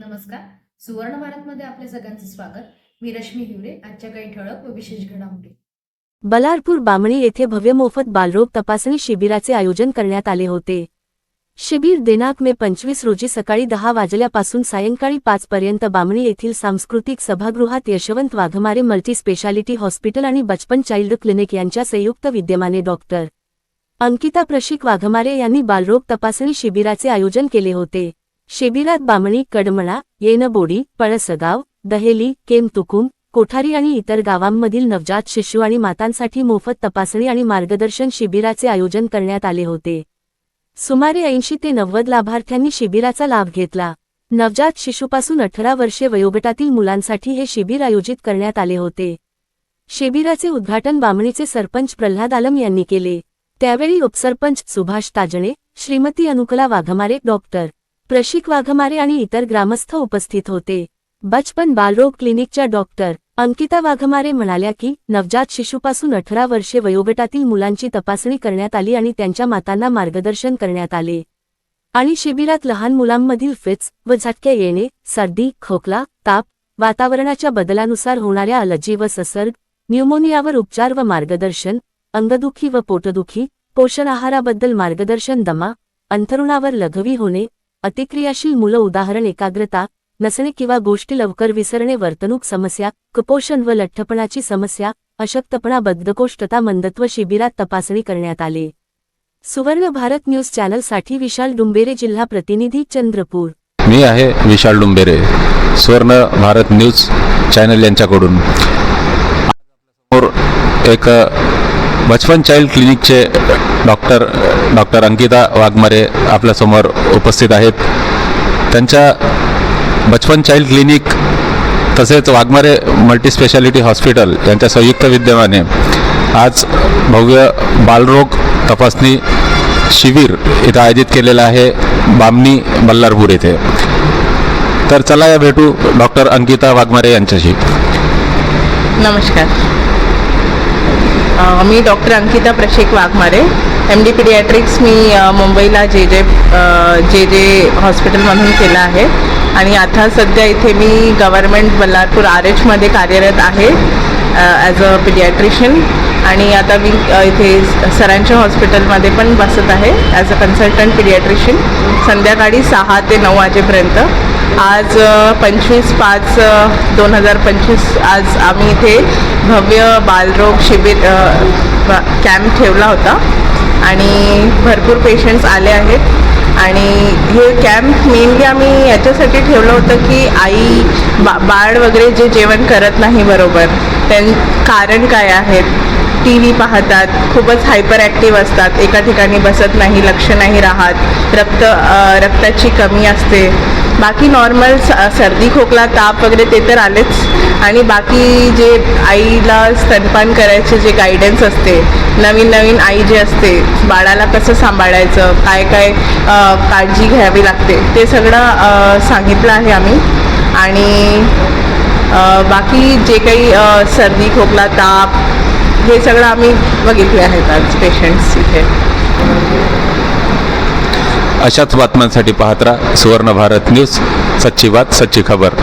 नमस्कार. सुवर्ण भारतमध्ये आपले सगळ्यांचे स्वागत. मी रश्मी हिवरे आजच्या काही ठळक व विशेष घडामोडी. बलारपूर बामणी येथे भव्य मोफत बालरोग तपासणी शिबिराचे आयोजन करण्यात आले होते. शिबिर दिनांक मे पंचवीस रोजी सकाळी दहा वाजल्यापासून सायंकाळी पाचपर्यंत बामणी येथील सांस्कृतिक सभागृहात Yashwant Waghmare multi speciality hospital आणि बचपन चाइल्ड क्लिनिक यांच्या संयुक्त विद्यमाने डॉक्टर. अंकिता प्रशिक वाघमारे यांनी बालरोग तपासणी शिबिराचे आयोजन केले होते. शिबिरात बामणी कडमळा येनबोडी पळसगाव दहेली केमतुकुम कोठारी आणि इतर गावांमधील नवजात शिशू आणि मातांसाठी मोफत तपासणी आणि मार्गदर्शन शिबिराचे आयोजन करण्यात आले होते. सुमारे ऐंशी ते नव्वद लाभार्थ्यांनी शिबिराचा लाभ घेतला. नवजात शिशूपासून अठरा वर्षे वयोगटातील मुलांसाठी हे शिबिर आयोजित करण्यात आले होते. शिबिराचे उद्घाटन बामणीचे सरपंच प्रल्हाद आलम यांनी केले. त्यावेळी उपसरपंच सुभाष ताजणे श्रीमती अनुकला वाघमारे डॉक्टर प्रशिक वाघमारे आणि इतर ग्रामस्थ उपस्थित होते. बचपन बालरोग क्लिनिकच्या डॉक्टर अंकिता वाघमारे म्हणाल्या की नवजात शिशुपासून अठरा वर्षे वयोगटातील मुलांची तपासणी करण्यात आली आणि त्यांच्या मातांना मार्गदर्शन करण्यात आले. आणि शिबिरात लहान मुलांमधील फिट्स व झटके येणे सर्दी खोकला ताप वातावरणाच्या बदलानुसार होणाऱ्या अलर्जी व ससर्ग न्यूमोनियावर उपचार व मार्गदर्शन अंगदुखी व पोटदुखी पोषण आहाराबद्दल मार्गदर्शन दमा अंथरुणावर लघवी होणे अतिक्रियाशील मुलं उदाहरण एकाग्रता नसणे किंवा गोष्टी लवकर विसरणे वर्तणूक समस्या कुपोषण व लठ्ठपणाची समस्या अशक्तपणा बद्धकोष्ठता मंदत्व शिबिरात तपासणी करण्यात आले. सुवर्ण भारत न्यूज चॅनलसाठी विशाल डुंबेरे जिल्हा प्रतिनिधी चंद्रपूर. मी आहे विशाल डुंबेरे स्वर्ण भारत न्यूज चॅनल यांच्याकडून. एक बचपन चाइल्ड क्लिनिकचे डॉक्टर डॉक्टर अंकिता वाघमारे आपल्यासमोर उपस्थित आहेत. त्यांच्या बचपन चाइल्ड क्लिनिक तसेच वाघमारे मल्टीस्पेशालिटी हॉस्पिटल यांच्या संयुक्त विद्यमाने आज भव्य बालरोग तपासणी शिबिर इथं आयोजित केलेलं आहे बामणी बल्लारपूर येथे तर चला या भेटू डॉक्टर अंकिता वाघमारे यांच्याशी. नमस्कार. मी doctor Ankita Prashik Waghmare. M D paediatrics मी मुंबईला जे जे जे जे हॉस्पिटलमधून केलं आहे. आणि आता सध्या इथे मी गव्हर्मेंट बल्लारपूर आर एचमध्ये कार्यरत आहे ॲज अ पिडियाट्रिशियन आणि आता मी इथे सरांच्या हॉस्पिटलमध्ये पण बसत आहे ॲज अ कन्सल्टंट पिडियाट्रिशियन संध्याकाळी सहा ते नऊ वाजेपर्यंत. आज पंचवीस पाच दोन हजार पंचवीस आज आम्ही इथे भव्य बालरोग शिबिर कॅम्प ठेवला होता. आणि भरपूर पेशंट्स आले आहेत. आणि हे कॅम्प मेनली आम्ही याच्यासाठी ठेवलं होतं की आई बा बाळ वगैरे जे जेवण करत नाही बरोबर त्यां कारण काय आहेत? टी व्ही पाहतात खूपच हायपर ॲक्टिव्ह असतात. एका ठिकाणी बसत नाही लक्ष नाही राहत. रक्त रक्ताची कमी असते. बाकी नॉर्मल स सर्दी खोकला ताप वगैरे ते तर आलेच. आणि बाकी जे आईला स्तनपान करायचे जे गायडन्स असते नवीन नवीन आई जे असते बाळाला कसं सांभाळायचं काय काय काळजी घ्यावी लागते ते सगळं सांगितलं आहे आम्ही. आणि बाकी जे काही सर्दी खोकला ताप हे सगळं आम्ही बघितले आहेत आज पेशंट्स इथे. अशाच बातम्यांसाठी पाहत राहा सुवर्ण भारत न्यूज सच्ची बात सच्ची खबर.